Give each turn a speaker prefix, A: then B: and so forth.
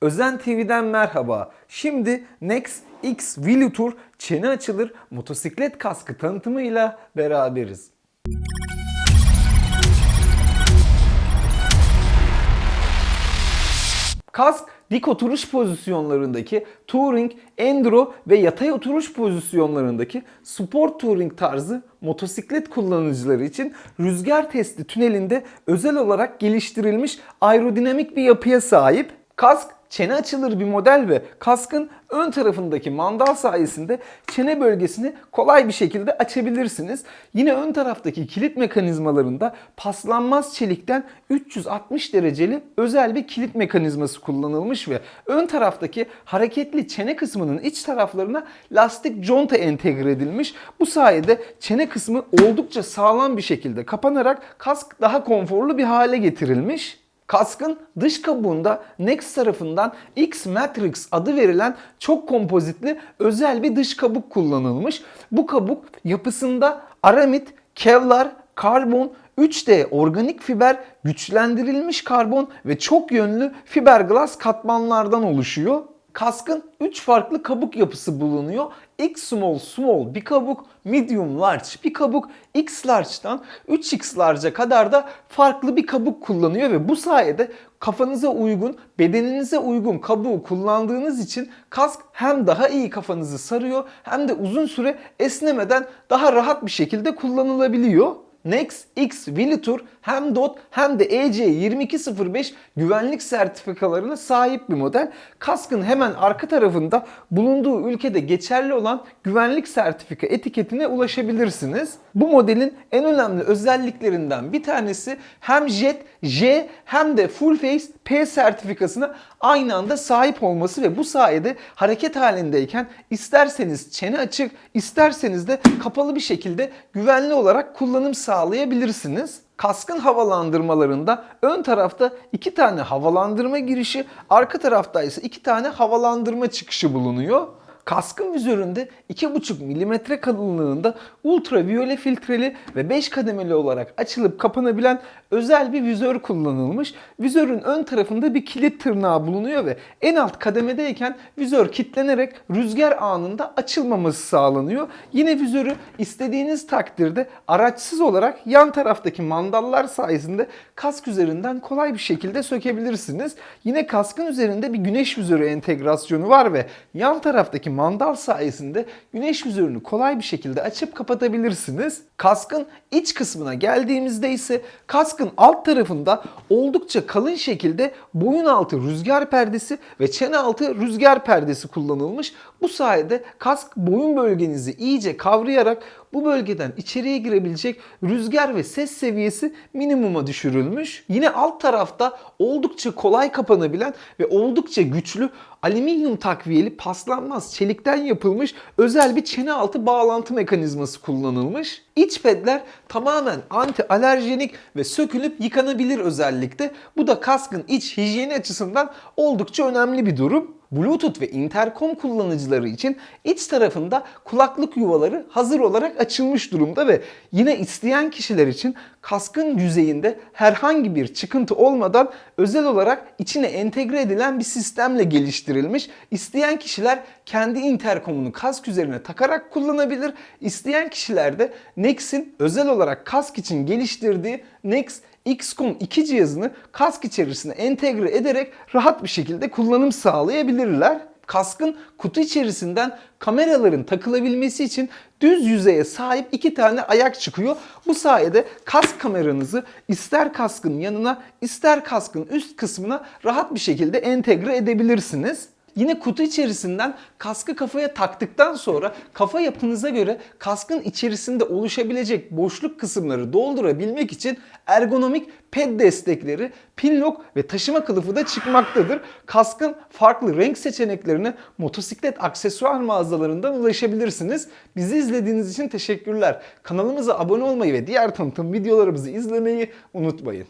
A: Özen TV'den merhaba. Şimdi Next X Velour çene açılır motosiklet kaskı tanıtımıyla beraberiz. Kask dik oturuş pozisyonlarındaki touring, enduro ve yatay oturuş pozisyonlarındaki sport touring tarzı motosiklet kullanıcıları için rüzgar testi tünelinde özel olarak geliştirilmiş aerodinamik bir yapıya sahip. Kask çene açılır bir model ve kaskın ön tarafındaki mandal sayesinde çene bölgesini kolay bir şekilde açabilirsiniz. Yine ön taraftaki kilit mekanizmalarında paslanmaz çelikten 360 dereceli özel bir kilit mekanizması kullanılmış ve ön taraftaki hareketli çene kısmının iç taraflarına lastik conta entegre edilmiş. Bu sayede çene kısmı oldukça sağlam bir şekilde kapanarak kask daha konforlu bir hale getirilmiş. Kaskın dış kabuğunda Next tarafından X Matrix adı verilen çok kompozitli özel bir dış kabuk kullanılmış. Bu kabuk yapısında aramit, kevlar, karbon, 3D organik fiber, güçlendirilmiş karbon ve çok yönlü fiberglass katmanlardan oluşuyor. Kaskın 3 farklı kabuk yapısı bulunuyor. X small small bir kabuk, medium large bir kabuk, X large'dan 3X large'a kadar da farklı bir kabuk kullanıyor ve bu sayede kafanıza uygun, bedeninize uygun kabuğu kullandığınız için kask hem daha iyi kafanızı sarıyor hem de uzun süre esnemeden daha rahat bir şekilde kullanılabiliyor. Next X Velour hem DOT hem de E EC2205 güvenlik sertifikalarına sahip bir model. Kaskın hemen arka tarafında bulunduğu ülkede geçerli olan güvenlik sertifika etiketine ulaşabilirsiniz. Bu modelin en önemli özelliklerinden bir tanesi hem Jet, J hem de Full Face P sertifikasına aynı anda sahip olması ve bu sayede hareket halindeyken isterseniz çene açık, isterseniz de kapalı bir şekilde güvenli olarak kullanım sağlayabilirsiniz. Kaskın havalandırmalarında ön tarafta iki tane havalandırma girişi, arka tarafta ise iki tane havalandırma çıkışı bulunuyor. Kaskın vizöründe 2,5 mm kalınlığında ultraviyole filtreli ve 5 kademeli olarak açılıp kapanabilen özel bir vizör kullanılmış. Vizörün ön tarafında bir kilit tırnağı bulunuyor ve en alt kademedeyken vizör kilitlenerek rüzgar anında açılmaması sağlanıyor. Yine vizörü istediğiniz takdirde araçsız olarak yan taraftaki mandallar sayesinde kask üzerinden kolay bir şekilde sökebilirsiniz. Yine kaskın üzerinde bir güneş vizörü entegrasyonu var ve yan taraftaki mandal sayesinde güneş vizörünü kolay bir şekilde açıp kapatabilirsiniz. Kaskın iç kısmına geldiğimizde ise kaskın alt tarafında oldukça kalın şekilde boyun altı rüzgar perdesi ve çene altı rüzgar perdesi kullanılmış. Bu sayede kask boyun bölgenizi iyice kavrayarak bu bölgeden içeriye girebilecek rüzgar ve ses seviyesi minimuma düşürülmüş. Yine alt tarafta oldukça kolay kapanabilen ve oldukça güçlü alüminyum takviyeli paslanmaz çelikten yapılmış özel bir çene altı bağlantı mekanizması kullanılmış. İç pedler tamamen anti alerjenik ve sökülüp yıkanabilir özellikte. Bu da kaskın iç hijyeni açısından oldukça önemli bir durum. Bluetooth ve intercom kullanıcıları için iç tarafında kulaklık yuvaları hazır olarak açılmış durumda ve yine isteyen kişiler için kaskın yüzeyinde herhangi bir çıkıntı olmadan özel olarak içine entegre edilen bir sistemle geliştirilmiş. İsteyen kişiler kendi interkomunu kask üzerine takarak kullanabilir. İsteyen kişiler de Next'in özel olarak kask için geliştirdiği Next XCOM 2 cihazını kask içerisine entegre ederek rahat bir şekilde kullanım sağlayabilirler. Kaskın kutu içerisinden kameraların takılabilmesi için düz yüzeye sahip iki tane ayak çıkıyor. Bu sayede kask kameranızı ister kaskın yanına ister kaskın üst kısmına rahat bir şekilde entegre edebilirsiniz. Yine kutu içerisinden kaskı kafaya taktıktan sonra kafa yapınıza göre kaskın içerisinde oluşabilecek boşluk kısımları doldurabilmek için ergonomik ped destekleri, pin lock ve taşıma kılıfı da çıkmaktadır. Kaskın farklı renk seçeneklerine motosiklet aksesuar mağazalarından ulaşabilirsiniz. Bizi izlediğiniz için teşekkürler. Kanalımıza abone olmayı ve diğer tanıtım videolarımızı izlemeyi unutmayın.